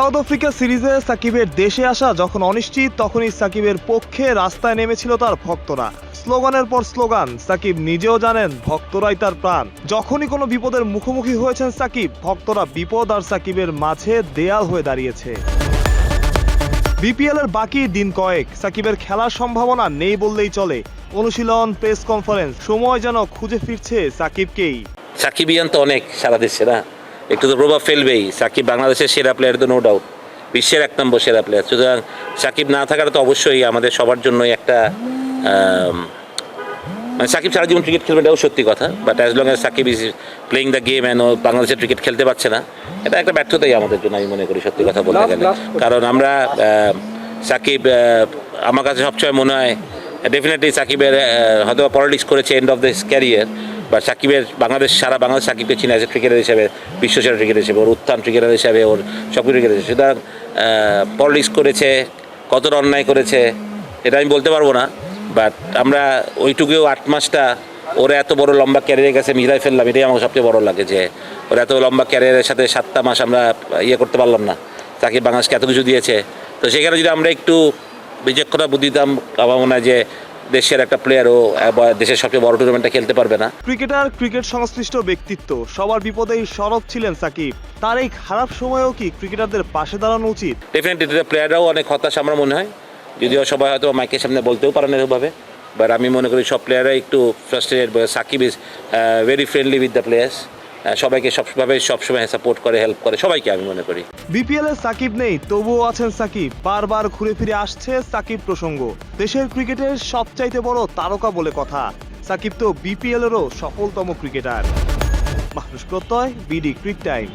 South Africa সিরিজে সাকিবের দেশে আসা যখন অনিশ্চিত, তখনই সাকিবের পক্ষে রাস্তায় নেমেছিল তার ভক্তরা। স্লোগানের পর স্লোগান, সাকিব নিজেও জানেন ভক্তরাই তার প্রাণ। যখনই কোনো বিপদের মুখোমুখি হয়েছেন সাকিব, ভক্তরা বিপদ আর সাকিবের মাঝে দেয়াল হয়ে দাঁড়িয়েছে। বিপিএল এর বাকি দিন কয়েক, সাকিবের খেলার সম্ভাবনা নেই বললেই চলে। অনুশীলন, প্রেস কনফারেন্স, সময় যেন খুঁজে ফিরছে সাকিবকেই। সাকিবিয়ান তো অনেক সারা দেশে, না? একটু তো প্রভাব ফেলবেই। সাকিব বাংলাদেশের সেরা প্লেয়ার তো নো ডাউট বিশ্বের এক নম্বর সেরা প্লেয়ার সুতরাং সাকিব না থাকাটা তো অবশ্যই আমাদের সবার জন্যই একটা মানে সাকিব সারা জীবন ক্রিকেট খেলবে এটাও সত্যি কথা। But as long as Shakib is playing the game and ও বাংলাদেশের ক্রিকেট খেলতে পারছে না এটা একটা ব্যর্থতাই আমাদের জন্য আমি মনে করি সত্যি কথা বলতে গেলে। কারণ আমরা সাকিব আমার কাছে সবসময় মনে হয় ডেফিনেটলি সাকিবের হয়তো পলিটিক্স করেছে এন্ড অফ দিস ক্যারিয়ার বা সাকিবের বাংলাদেশ, সারা বাংলাদেশ সাকিবকে চিনে আছে ক্রিকেটার হিসেবে বিশ্বসেরা ক্রিকেটার হিসেবে, ওর উত্থান ক্রিকেটার হিসেবে, ওর সব ক্রিকেটার হিসেবে। সুতরাং পলিটিক্স করেছে কতটা অন্যায় করেছে, এটা আমি বলতে পারব না বাট আমরা ওইটুকুও আট মাসটা ওরা এত বড় লম্বা ক্যারিয়ারের কাছে মিলাই ফেললাম, এটাই আমার সবচেয়ে বড় লাগে যে, ওরা এত লম্বা ক্যারিয়ারের সাথে সাতটা মাস আমরা ইয়ে করতে পারলাম না, তাকে বাংলাদেশকে এত কিছু দিয়েছে। তো সেখানে যদি আমরা একটু বিচক্ষণতা বুদ্ধি দিতাম আমার মনে হয় যে দেশের একটা প্লেয়ারও দেশের সবচেয়ে বড় টুর্নামেন্টটা খেলতে পারবে না। ক্রিকেটার ক্রিকেট সংশ্লিষ্ট ব্যক্তিত্ব সবার বিপদেই সরব ছিলেন সাকিব। তার এই খারাপ সময়েও কি ক্রিকেটারদের পাশে দাঁড়ানো উচিত? ডেফিনেটলি প্লেয়াররাও অনেক হতাশ আমার মনে হয়। যদিও সবাই হয়তো মাইকের সামনে বলতেও পারে না এভাবে বাট আমি মনে করি সব প্লেয়াররাই একটু frustrated Shakib is very friendly with the players সবাইকে সবভাবে সবসময় সাপোর্ট করে হেল্প করে, সবাইকে আমি মনে করি। বিপিএল এ সাকিব নেই, তবুও আছেন সাকিব। বারবার ঘুরে ফিরে আসছে সাকিব প্রসঙ্গ। দেশের ক্রিকেটের সবচাইতে বড় তারকা বলে কথা। সাকিব তো বিপিএল এরও সফলতম ক্রিকেটার। মানুষ প্রত্যয় বিডি ক্রিক টাইম